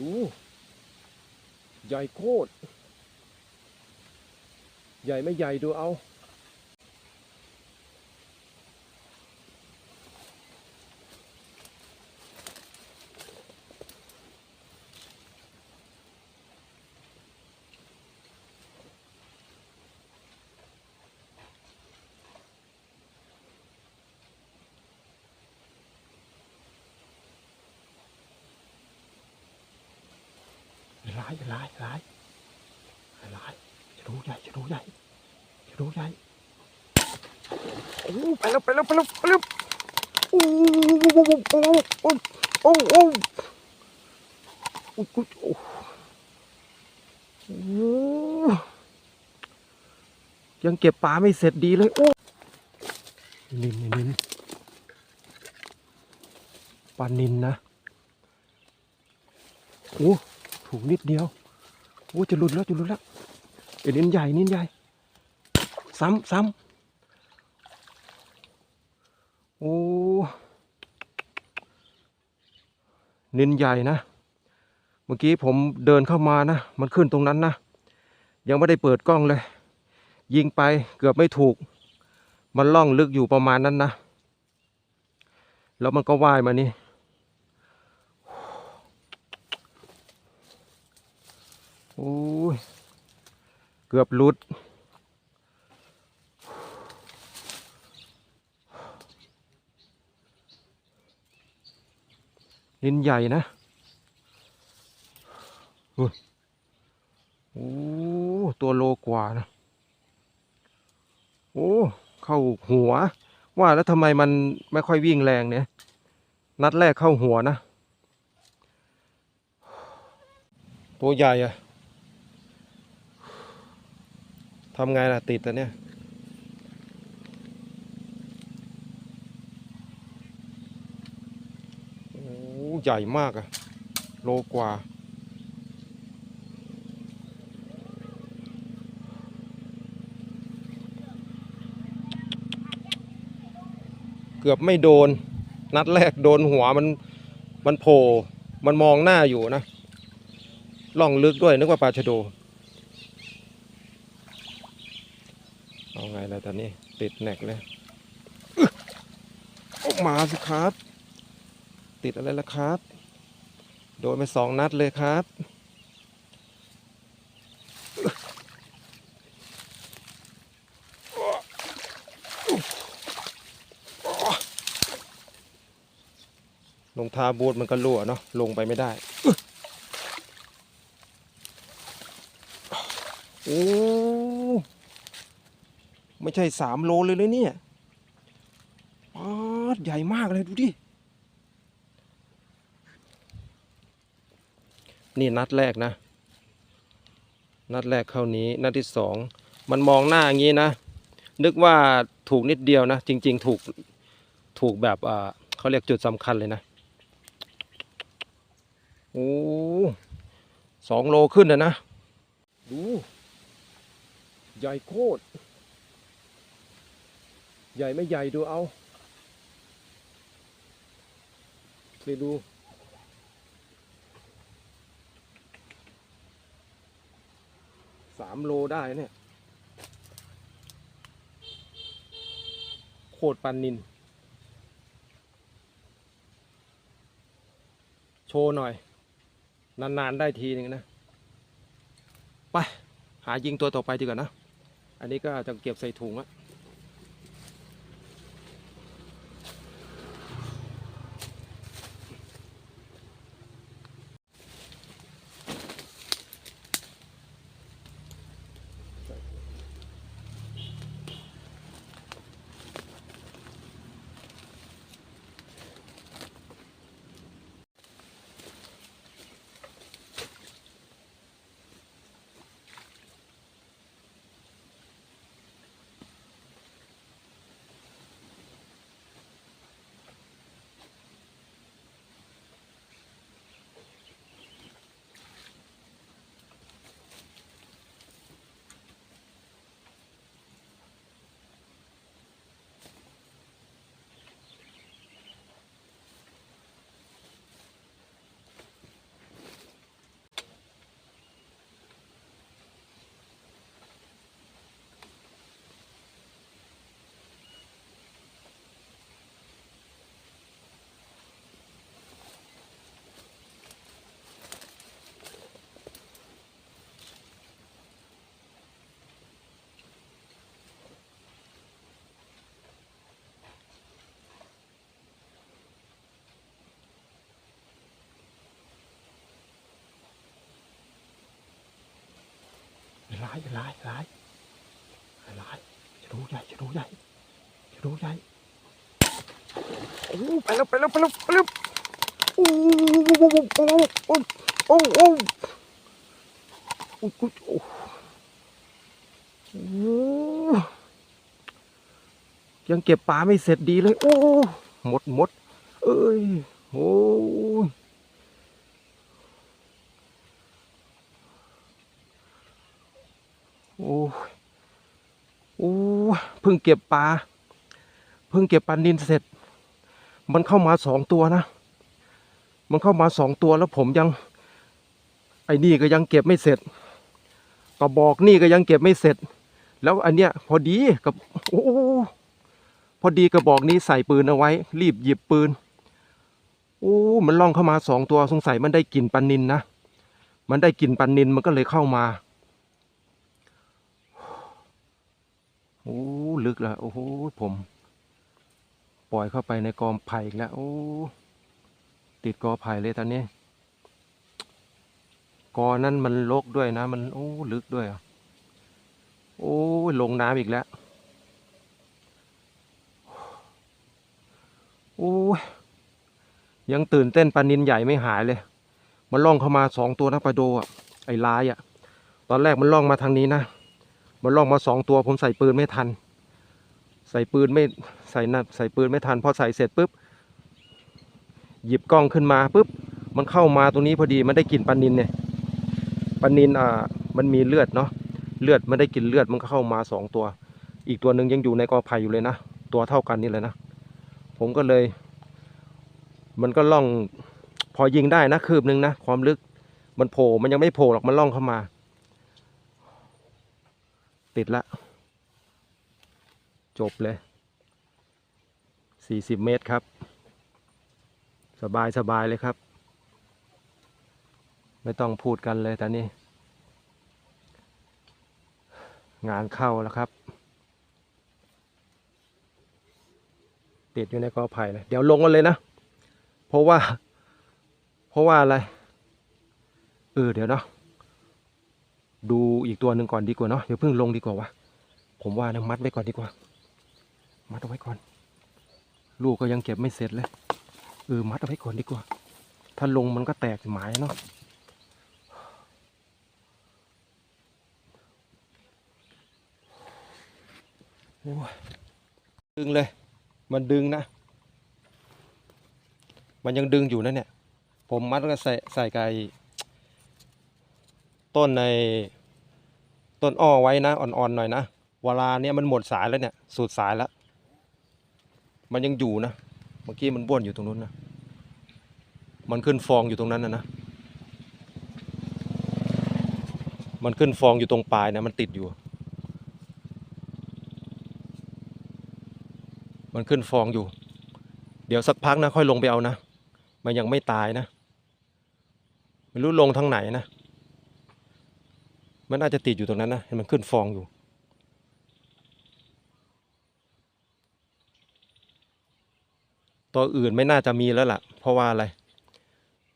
ดู ใหญ่โคตร ใหญ่ไม่ใหญ่ดูเอา ดูใไญ่โอ้ไปแล้วไปแล้วไปแล้วไปแล้วโอ้โอ้โอ้โอ้โอ้โอ้โอ้ยังเก็บปลาไม่เสร็จดีเลย โอ้นินนินปลานินนะโอ้ถูกนิดเดียวโอ้จะหลุดแล้วจะหลุดแล้วเอ็นินใหญ่นินใหญ่ ซ้ำซ้ำโอ้นินใหญ่นะ เมื่อกี้ผมเดินเข้ามานะ มันขึ้นตรงนั้นนะ ยังไม่ได้เปิดกล้องเลย ยิงไปเกือบไม่ถูก มันล่องลึกอยู่ประมาณนั้นนะ แล้วมันก็ว่ายมานี่โอ้ย เกือบหลุด นินใหญ่นะอุ๊ยโอ้ตัวโลกว่านะ โอ้ เข้าหัว ว่าแล้วทำไมมันไม่ค่อยวิ่งแรงเนี่ย นัดแรกเข้าหัวนะ ตัวใหญ่อะทำไงล่ะติดอะเนี่ย โอ้ ใหญ่มากอะโลกว่า เกือบไม่โดน นัดแรกโดนหัวมันมันโผล่มันมองหน้าอยู่นะล่องลึกด้วยนึกว่าปลาชะโด เอาไงล่ะตอนนี้ ติดแหนกเลยอึ๊ะออกมาสิครับ ติดอะไรล่ะครับ โดนไปสองนัดเลยครับ ลงทาบูดมันก็รั่วเนาะลงไปไม่ได้โอ้ไม่ใช่สามโลเลยเลยเนี่ยป๊าดใหญ่มากเลยดูดิ นี่นัดแรกนะ นัดแรกเข้านี้นัดที่สองมันมองหน้าอย่างนี้นะ นึกว่าถูกนิดเดียวนะ จริง ๆ ถูกถูกแบบอ่าเขาเรียกจุดสำคัญเลยนะโอ้สองโลขึ้นนะนะ ดู ใหญ่โคตร ใหญ่ไม่ใหญ่ดูเอาไปดูามโลได้เนี่ยโคตรปันนิน โชว์หน่อย นานๆได้ทีหนึ่งนะ ไป หายิงตัวต่อไปดีกว่านะ อันนี้ก็จะเก็บใส่ถุงอะ ร้ายอย่าร้ายอย่าร้ายอย่าร้ายจะรู้ใหญ่จะรู้ใหญ่จะรู้ใหญ่โอ้ไปแล้วไปแล้วไปแล้วไปแล้วโอ้โอ้โอ้โอ้โอ้โอ้โอ้โอ้โอ้โอ้ยังเก็บปลาไม่เสร็จดีเลย โอ้หมดหมด เอ้ยโอ้ยโอ้โอ้เพิ่งเก็บปลาเพิ่งเก็บปลานินเสร็จ มันเข้ามาสองตัวนะ มันเข้ามาสองตัวแล้วผมยัง ไอ้นี่ก็ยังเก็บไม่เสร็จกระบอกนี่ก็ยังเก็บไม่เสร็จ แล้วอันเนี้ยพอดีกับโอ้พอดีกระบอกนี้ใส่ปืนเอาไว้ รีบหยิบปืนโอ้มันล่องเข้ามาสองตัวสงสัยมันได้กลิ่นปันนินนะ มันได้กลิ่นปันนินมันก็เลยเข้ามา อ้ลึกแล้วโอ้โหผม ปล่อยเข้าไปในกอไผ่อีกแล้วโอ้ติดกอไผ่เลยตอนนี้ กอนั้นมันลกด้วยนะ มันโอ้ลึกด้วยอะโอ้ลงน้ำอีกแล้วโอ้ยยังตื่นเต้นปลานินใหญ่ไม่หายเลย มันล่องเข้ามาสองตัวนะปลาโดอะไอ้ลายอะ ตอนแรกมันล่องมาทางนี้นะ มันล่องมาสองตัวผมใส่ปืนไม่ทัน ใส่ปืนไม่ใส่นะใส่ปืนไม่ทันพอใส่เสร็จปุ๊บหยิบกล้องขึ้นมาปุ๊บมันเข้ามาตรงนี้พอดีมันได้กลิ่นปลานินเนี่ยปลานินอ่ามันมีเลือดเนาะเลือดมันได้กลิ่นเลือดมันก็เข้ามาสองตัว อีกตัวหนึ่งยังอยู่ในกอไผ่อยู่เลยนะตัวเท่ากันนี่เลยนะผมก็เลย มันก็ล่องพอยิงได้นะคืบหนึ่งนะความลึกมันโผล่มันยังไม่โผล่หรอกมันล่องเข้ามา ติดละ จบเลยสี่สิบเมตรครับ สบายสบายเลยครับ ไม่ต้องพูดกันเลยตอนนี้ งานเข้าแล้วครับ ติดอยู่ในกอไผ่เลย เดี๋ยวลงกันเลยนะ เพราะว่า เพราะว่าอะไร เออ เดี๋ยวเนาะ ดูอีกตัวหนึ่งก่อนดีกว่าเนาะเดี๋ยวเพิ่งลงดีกว่าวะผมว่านะมัดไว้ก่อนดีกว่า มัดเอาไว้ก่อน ลูกก็ยังเก็บไม่เสร็จเลยเออมัดเอาไว้ก่อนดีกว่า ถ้าลงมันก็แตกหมายเนาะดึงเลย มันดึงนะ มันยังดึงอยู่นะเนี่ย ผมมัดแล้วก็ใส่ใส่ไก่ ต้นในต้นอ้อไว้นะอ่อนๆหน่อยนะเวลาเนี้ยมันหมดสายแล้วเนี่ยสุดสายแล้ว มันยังอยู่นะเมื่อกี้มันบ้วนอยู่ตรงนู้นนะมันขึ้นฟองอยู่ตรงนั้นนะนะมันขึ้นฟองอยู่ตรงปลายนะมันติดอยู่ มันขึ้นฟองอยู่ เดี๋ยวสักพักนะค่อยลงไปเอานะ มันยังไม่ตายนะ ไม่รู้ลงทางไหนนะ มันน่าจะติดอยู่ตรงนั้นนะเห็นมันขึ้นฟองอยู่ ตัวอื่นไม่น่าจะมีแล้วล่ะ เพราะว่าอะไร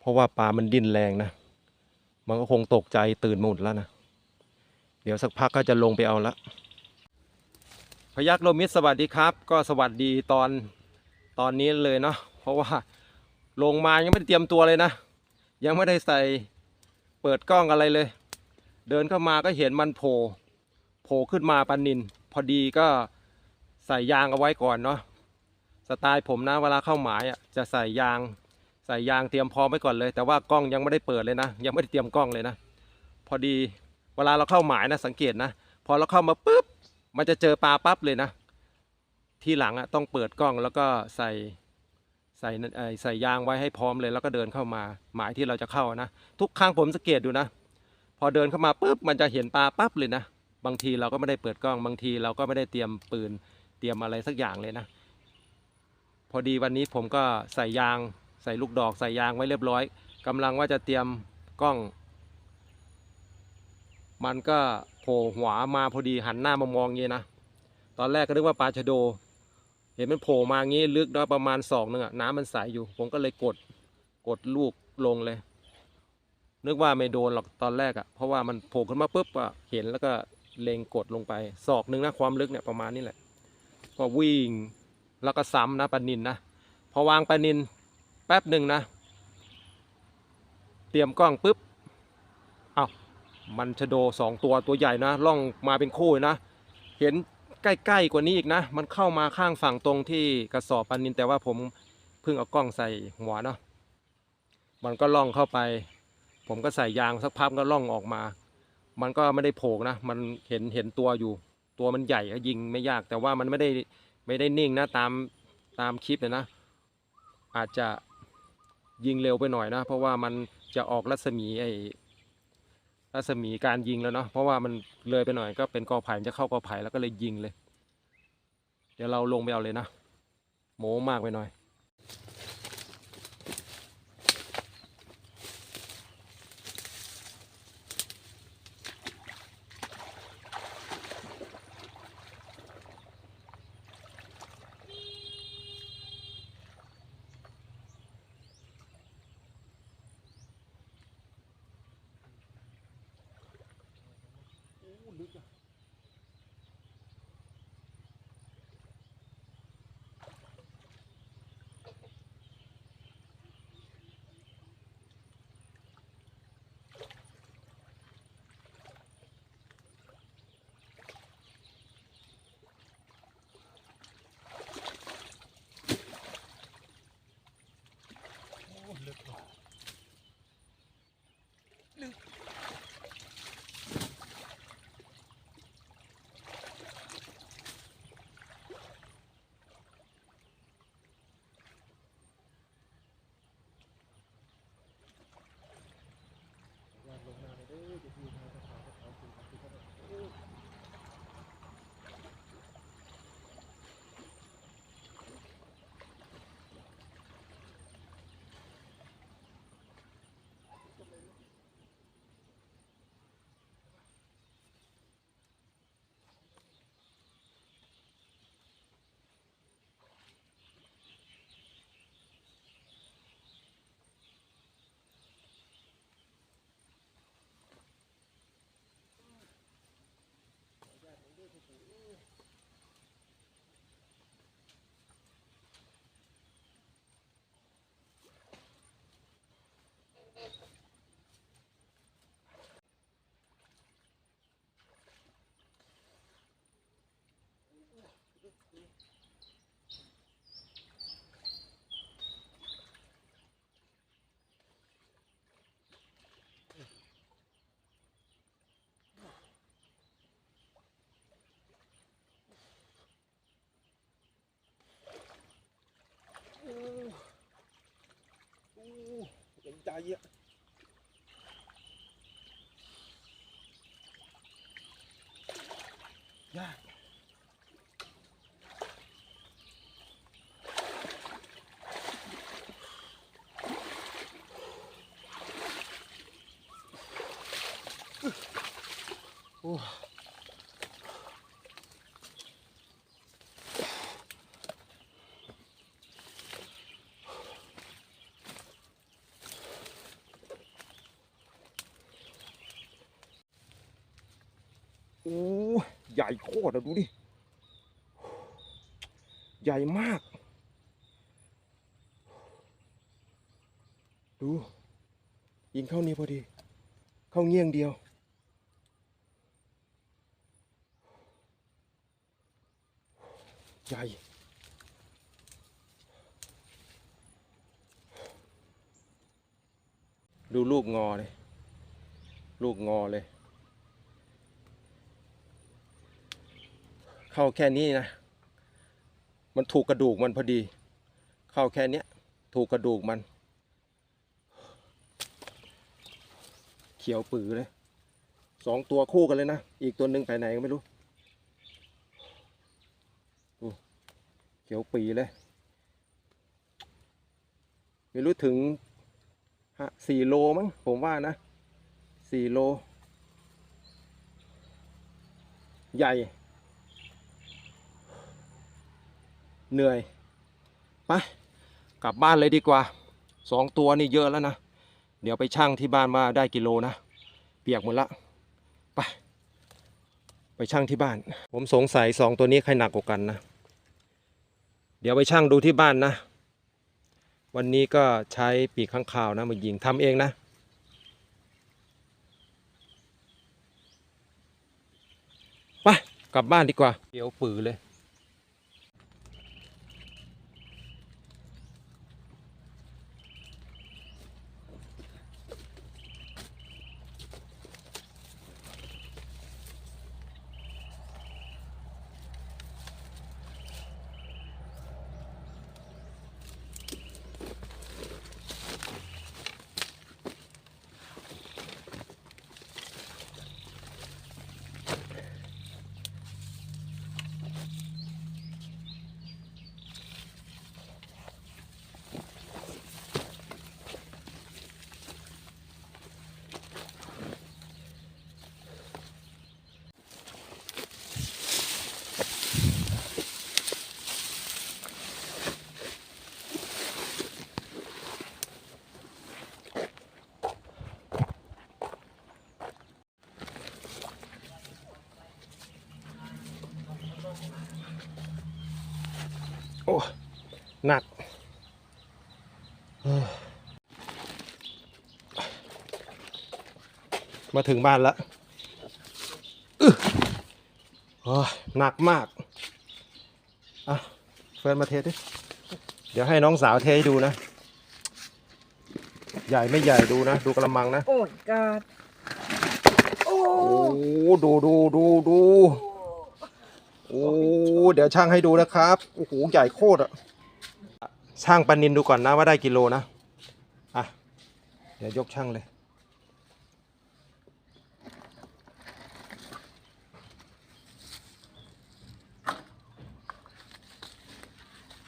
เพราะว่าปลามันดิ้นแรงนะ มันก็คงตกใจตื่นหมดแล้วนะ เดี๋ยวสักพักก็จะลงไปเอาละพยักโลมิตสวัสดีครับ ก็สวัสดีตอนตอนนี้เลยเนาะเพราะว่าลงมายังไม่ได้เตรียมตัวเลยนะ ยังไม่ได้ใส่เปิดกล้องอะไรเลย เดินเข้ามาก็เห็นมันโผล่โผล่ขึ้นมาปันนิน พอดีก็ใส่ยางเอาไว้ก่อนเนาะสไตล์ผมนะเวลาเข้าหมายอะจะใส่ยาง ใส่ยางเตรียมพร้อมไว้ก่อนเลย แต่ว่ากล้องยังไม่ได้เปิดเลยนะ ยังไม่ได้เตรียมกล้องเลยนะ พอดีเวลาเราเข้าหมายนะสังเกตนะ พอเราเข้ามาปุ๊บมันจะเจอปลาปั๊บเลยนะ ทีหลังอะต้องเปิดกล้องแล้วก็ใส่ใส่ใส่ยางไว้ให้พร้อมเลยแล้วก็เดินเข้ามาหมายที่เราจะเข้านะ ทุกครั้งผมสังเกตดูนะ พอเดินเข้ามาปุ๊บมันจะเห็นปลาปั๊บเลยนะ บางทีเราก็ไม่ได้เปิดกล้อง บางทีเราก็ไม่ได้เตรียมปืน เตรียมอะไรสักอย่างเลยนะ พอดีวันนี้ผมก็ใส่ยาง ใส่ลูกดอกใส่ยางไว้เรียบร้อยกำลังว่าจะเตรียมกล้อง มันก็โผล่หัวมาพอดีหันหน้ามามองเงี้นะ ตอนแรกก็นึกว่าปลาชะโด เห็นมันโผล่มางี้ลึกนะประมาณศอกหนึงอะน้ำมันใสอยู่ ผมก็เลยกดกดลูกลงเลย นึกว่าไม่โดนหรอกตอนแรกอะ่ะเพราะว่ามันโผล่ขึ้นมาปุ๊บก็เห็นแล้วก็เล็งกดลงไปศอกหนึ่งนะความลึกเนี่ยประมาณนี้แหละก็วิ่งแล้วก็ซ้ำนะปลานินนะพอวางปลานินแป๊บหนึ่งนะ เตรียมกล้องปุ๊บเอา้ามันชะโดสองตัวตัวใหญ่นะล่องมาเป็นคู่นะ เห็นใกล้ๆกว่านี้อีกนะ มันเข้ามาข้างฝั่งตรงที่กระสอบปลานินแต่ว่าผมเพิ่งเอากล้องใส่หัวเนาะมันก็ล่องเข้าไป ผมก็ใส่ยางสักพักก็ล่องออกมา มันก็ไม่ได้โผล่นะ มันเห็นเห็นตัวอยู่ ตัวมันใหญ่ก็ยิงไม่ยาก แต่ว่ามันไม่ได้ไม่ได้นิ่งนะตามตามคลิปเลยนะ อาจจะยิงเร็วไปหน่อยนะ เพราะว่ามันจะออกรัศมีไอ้รัศมีการยิงแล้วเนาะเพราะว่ามันเลยไปหน่อยก็เป็นกอไผ่จะเข้ากอไผ่แล้วก็เลยยิงเลย เดี๋ยวเราลงไปเอาเลยนะโม้มากไปหน่อย ยังใโอ้ใหญ่โคตรอะดูดิ ใหญ่มาก ดู ยิงเข้านี่พอดี เข้าเงี้ยงเดียว ใหญ่ดูลูกงอเลย ลูกงอเลย เข้าแค่นี้นะ มันถูกกระดูกมันพอดี เข้าแค่นี้ถูกกระดูกมัน เขียวปือเลยสองตัวคู่กันเลยนะ อีกตัวหนึ่งไปไหนก็ไม่รู้เขียวปีเลย ไม่รู้ถึงสี่โลมั้งผมว่านะสี่โล ใหญ่ เหนื่อยไปกลับบ้านเลยดีกว่าสองตัวนี่เยอะแล้วนะ เดี๋ยวไปชั่งที่บ้านว่าได้กิโลนะ เปียกหมดละไปไปชั่งที่บ้าน ผมสงสัยสองตัวนี้ใครหนักกว่ากันนะ เดี๋ยวไปชั่งดูที่บ้านนะ วันนี้ก็ใช้ปีกข้างคาวนะมายิงทำเองนะไปกลับบ้านดีกว่าเดี๋ยวปือเลย โอ้หนักเฮ้ยมาถึงบ้านแล้วอึ๊ะโอ้ยหนักมาก อะ เฟิร์นมาเทดิ เดี๋ยวให้น้องสาวเทให้ดูนะ ใหญ่ไม่ใหญ่ดูนะ ดูกระมังนะ โอ้ยกาดโอ้โอ้ดูดูดูดูโอ้เดี๋ยวช่างให้ดูนะครับโอ้โหใหญ่โคตรอะช่างปลานินดูก่อนนะว่าได้กิโลนะอะเดี๋ยวยกช่างเลย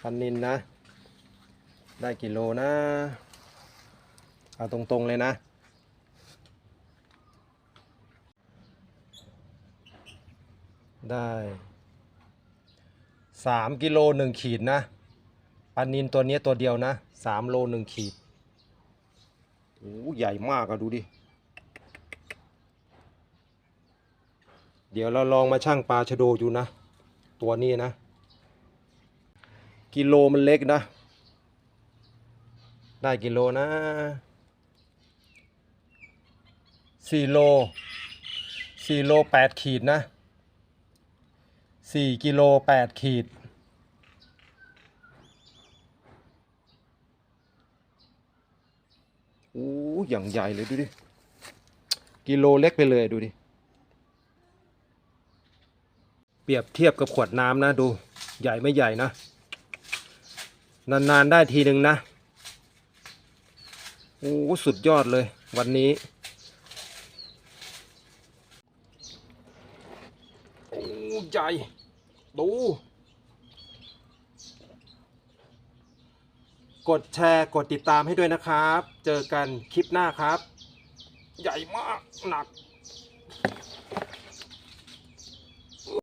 ปลานินนะ ได้กิโลนะเอาตรงๆเลยนะได้ สามกิโลหนึ่งขีดนะปลานินตัวนี้ตัวเดียวนะสามโลหนึ่งขีดโอ้ใหญ่มากอะดูดิ เดี๋ยวเราลองมาชั่งปลาชะโดอยู่นะ ตัวนี้นะ กิโลมันเล็กนะ ได้กิโลนะสี่โลสี่โลแปดขีดนะ สี่กิโลแปดขีด โอ้อย่างใหญ่เลยดูดิ กิโลเล็กไปเลยดูดิ เปรียบเทียบกับขวดน้ำนะดู ใหญ่ไม่ใหญ่นะ นาน ๆ ได้ทีหนึ่งนะ โอ้สุดยอดเลย วันนี้โอ้ใหญ่ ดู กดแชร์กดติดตามให้ด้วยนะครับ เจอกันคลิปหน้าครับ ใหญ่มากหนัก